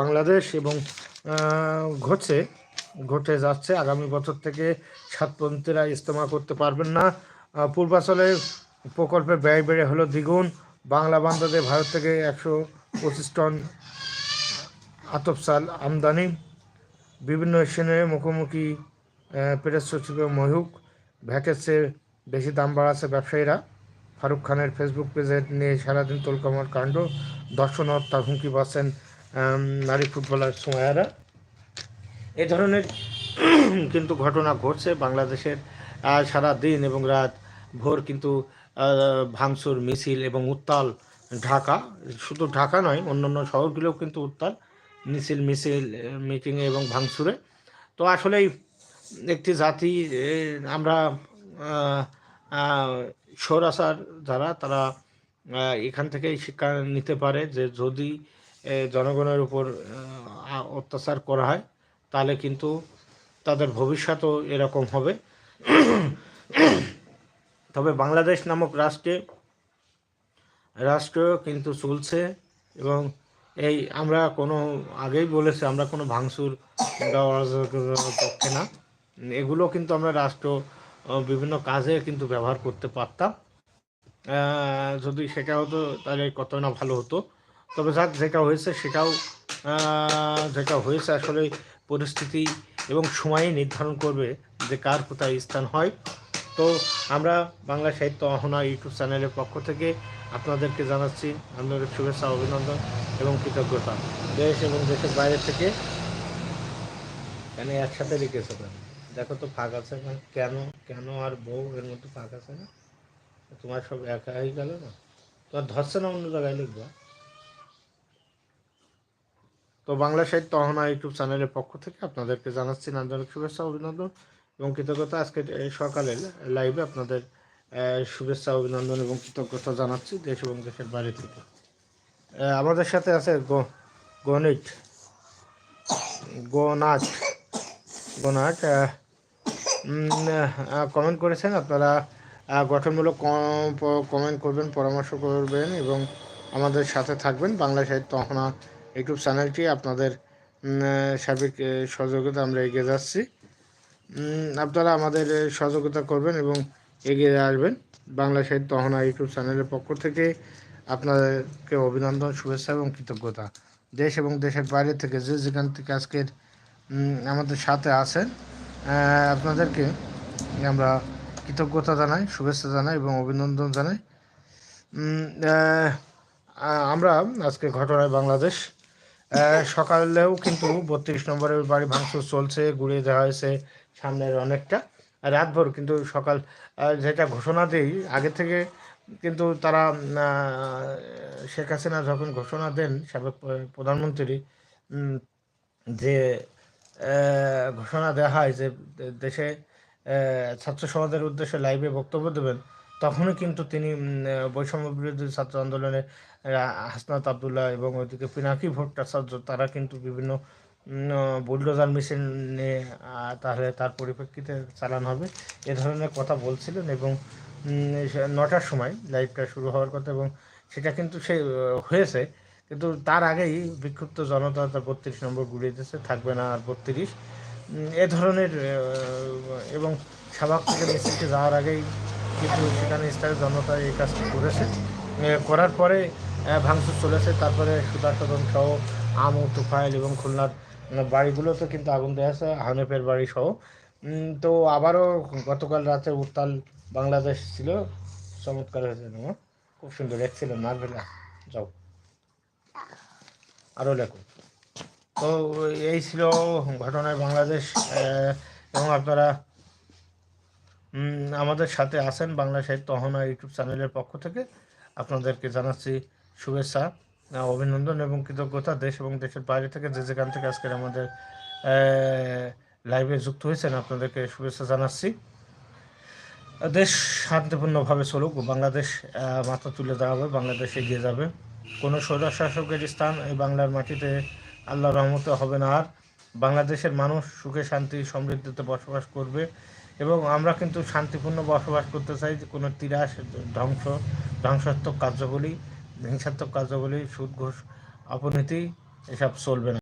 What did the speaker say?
বাংলাদেশ এবং ঘটছে, ঘটে যাচ্ছে। আগামী বছর থেকে সাতপন্থীরা ইস্তমা করতে পারবেন না। পূর্বাচলে প্রকল্পে ব্যয় বেড়ে হলো দ্বিগুণ। বাংলা বান্ধবদের ভারত থেকে একশো পঁচিশ টন আতপ চাল আমদানি। বিভিন্ন স্টেশনে মুখোমুখি প্রেস সচিব মহিউক ভ্যাটের চেয়ে বেশি দাম বাড়াচ্ছে ব্যবসায়ীরা। ফারুক খানের ফেসবুক পেজে নিয়ে সারাদিন তোলকামার কাণ্ড। দর্শন হত্যার হুমকি পাচ্ছেন নারী ফুটবলার সোমায়ারা এ ধরনের কিন্তু ঘটনা ঘটছে বাংলাদেশের সারা দিন এবং রাত ভোর কিন্তু ভাঙচুর, মিছিল এবং উত্তাল ঢাকা। শুধু ঢাকা নয়, অন্যান্য শহরগুলোও কিন্তু উত্তাল। মিছিল মিছিল মিটিংয়ে এবং ভাঙচুরে। তো আসলেই একটি জাতি আমরা সৌরাচার যারা, তারা এখান থেকেই শিক্ষা নিতে পারে যে যদি জনগণের উপর অত্যাচার করা হয়, তাহলে কিন্তু তাদের ভবিষ্যতও এরকম হবে। তবে বাংলাদেশ নামক রাষ্ট্রে রাষ্ট্র কিন্তু চলছে এবং এই আমরা কোনো, আগেই বলেছি আমরা কোনো ভাঙচুর পক্ষে না। এগুলো কিন্তু আমরা রাষ্ট্র বিভিন্ন কাজে কিন্তু ব্যবহার করতে পারতাম। যদি সেটা হতো তাহলে কত না ভালো হতো। তবে যাক যেটা হয়েছে সেটাও যেটা হয়েছে আসলে পরিস্থিতি এবং সময় নির্ধারণ করবে যে কার কোথায় স্থান হয়। তো আমরা বাংলা সাহিত্য অহনা ইউটিউব চ্যানেলের পক্ষ থেকে আপনাদেরকে জানাচ্ছি আপনাদের শুভেচ্ছা, অভিনন্দন এবং কৃতজ্ঞতা। দেশ এবং দেশের বাইরে থেকে কেন একসাথে কেন দেখো তো ফাঁক আছে না? কেন কেন আর বউ এর মধ্যে ফাঁক আছে না? তোমার সব একা হয়ে গেল না? তোমার ধরছে না অন্য জায়গায় লিখবা? তো বাংলা সাহিত্য অহনা ইউটিউব চ্যানেলের পক্ষ থেকে আপনাদেরকে জানাচ্ছি আন্তরিক শুভেচ্ছা, অভিনন্দন এবং কৃতজ্ঞতা। আজকে এই সকালে লাইভে আপনাদের শুভেচ্ছা, অভিনন্দন এবং কৃতজ্ঞতা জানাচ্ছি দেশ এবং দেশের বাইরে থেকে। আমাদের সাথে আছে গণিত গনাট গনাট কমেন্ট করেছেন, আপনারা গঠনমূলক কমেন্ট করবেন, পরামর্শ করবেন এবং আমাদের সাথে থাকবেন বাংলা সাহিত্য অহনা ইউটিউব চ্যানেলটি আপনাদের সার্বিক সহযোগিতা আমরা এগিয়ে যাচ্ছি। আপনারা আমাদের সহযোগিতা করবেন এবং এগিয়ে আসবেন। বাংলা সাহিত্য অহনা ইউটিউব চ্যানেলের পক্ষ থেকে আপনাদেরকে অভিনন্দন, শুভেচ্ছা এবং কৃতজ্ঞতা। দেশ এবং দেশের বাইরে থেকে যে যেখান থেকে আজকের আমাদের সাথে আছেন আপনাদেরকে আমরা কৃতজ্ঞতা জানাই, শুভেচ্ছা জানাই এবং অভিনন্দন জানাই। আমরা আজকে ঘটনায় বাংলাদেশ সকালেও কিন্তু বত্রিশ নম্বরের বাড়ি ভাঙচুর চলছে, গুড়িয়ে দেওয়া হয়েছে সামনের অনেকটা। রাতভর কিন্তু সকাল যেটা ঘোষণা দেই, আগে থেকে কিন্তু তারা শেখ হাসিনা যখন ঘোষণা দেন, সাবেক প্র- প্রধানমন্ত্রী যে ঘোষণা দেওয়া হয় যে দেশে ছাত্র সমাজের উদ্দেশ্যে লাইভে বক্তব্য দেবেন তখনই কিন্তু তিনি বৈষম্য বিরোধী ছাত্র আন্দোলনে হাসনাত আবদুল্লাহ এবং ওইদিকে পিনাকি ভট্টাচার্য তারা কিন্তু বিভিন্ন বুলডোজার মেশিন নিয়ে তাহলে তার পরিপ্রেক্ষিতে চালানো হবে। এ ধরনের কথা বলছিলেন এবং নটার সময় লাইভটা শুরু হওয়ার কথা এবং সেটা কিন্তু সে হয়েছে। কিন্তু তার আগেই বিক্ষুব্ধ জনতা তার বত্রিশ নম্বর গুড়িয়ে দিয়েছে, থাকবে না আর বত্রিশ। এ ধরনের এবং সাবাক থেকে মিছিলটি যাওয়ার আগেই কিন্তু সেখানে স্থানীয় জনতা এই কাজটি করেছে। করার পরে ভাঙচুর চলেছে। তারপরে সুদা সদন সহ আমু তুফাইল এবং খুলনার বাড়িগুলোতে কিন্তু আগুন দেওয়া আছে, হানেফের বাড়ি সহ। তো আবারও গতকাল রাতে উত্তাল বাংলাদেশ ছিল। চমৎকার হয়েছে? খুব সুন্দর। এক্সিলেন্ট মার্ভেলা যাও। আরও লেখো। তো এই ছিল ঘটনায় বাংলাদেশ এবং আপনারা আমাদের সাথে আছেন বাংলা সাহিত্য অহনা ইউটিউব চ্যানেলের পক্ষ থেকে। আপনাদেরকে জানাচ্ছি শুভেচ্ছা অভিনন্দন এবং কৃতজ্ঞতা দেশ এবং দেশের বাইরে থেকে যে যেখান থেকে আজকের আমাদের লাইভে যুক্ত হয়েছেন, আপনাদেরকে শুভেচ্ছা জানাচ্ছি। দেশ শান্তিপূর্ণভাবে চলুক, বাংলাদেশ মাথা তুলে হবে বাংলাদেশ এগিয়ে যাবে। কোনো স্বৈর শাসকের স্থান এই বাংলার মাটিতে আল্লাহ রহমতে হবে না। আর বাংলাদেশের মানুষ সুখে, শান্তি, সমৃদ্ধিতে বসবাস করবে। এবং আমরা কিন্তু শান্তিপূর্ণ বসবাস করতে চাই যে কোনো তিরাস, ধ্বংস, ধ্বংসাত্মক কার্যগুলি হিংসাত্মক কার্যগুলি সুদ, ঘোষ, অপনীতি, এসব চলবে না।